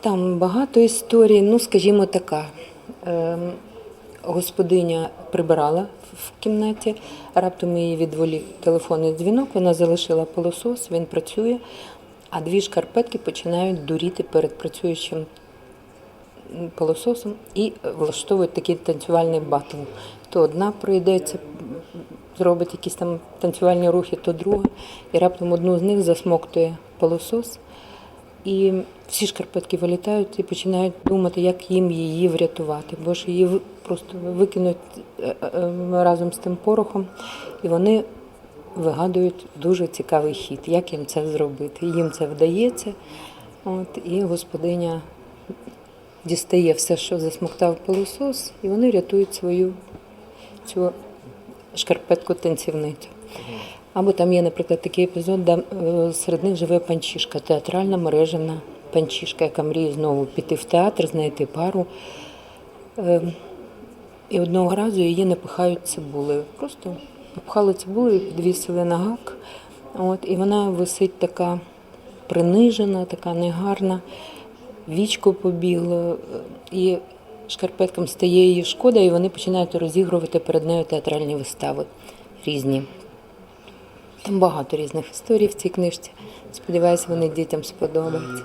Там багато історій, ну скажімо така. Ем, Господиня прибирала в кімнаті, раптом її відволік телефонний дзвінок, вона залишила пилосос, він працює, а дві шкарпетки починають дуріти перед працюючим пилососом і влаштовують такий танцювальний батл. То одна пройдеться, зробить якісь там танцювальні рухи, то друга. І раптом одну з них засмоктує пилосос. І всі шкарпетки вилітають і починають думати, як їм її врятувати. Бо ж її просто викинуть е, е, е, разом з тим порохом, і вони вигадують дуже цікавий хід, як їм це зробити. Їм це вдається. От, і господиня дістає все, що засмоктав пилосос, і вони рятують свою цю шкарпетку танцівницю. Або там є, наприклад, такий епізод, де е, серед них живе панчішка, театральна мережена панчішка, яка мріє знову піти в театр, знайти пару. Е, І одного разу її напихають цибулею. Просто напхали цибулею, підвісили на гак. От, і вона висить така принижена, така негарна, вічко побігло, і шкарпеткам стає її шкода, і вони починають розігрувати перед нею театральні вистави різні. Багато різних історій в цій книжці. Сподіваюся, вони дітям сподобаються.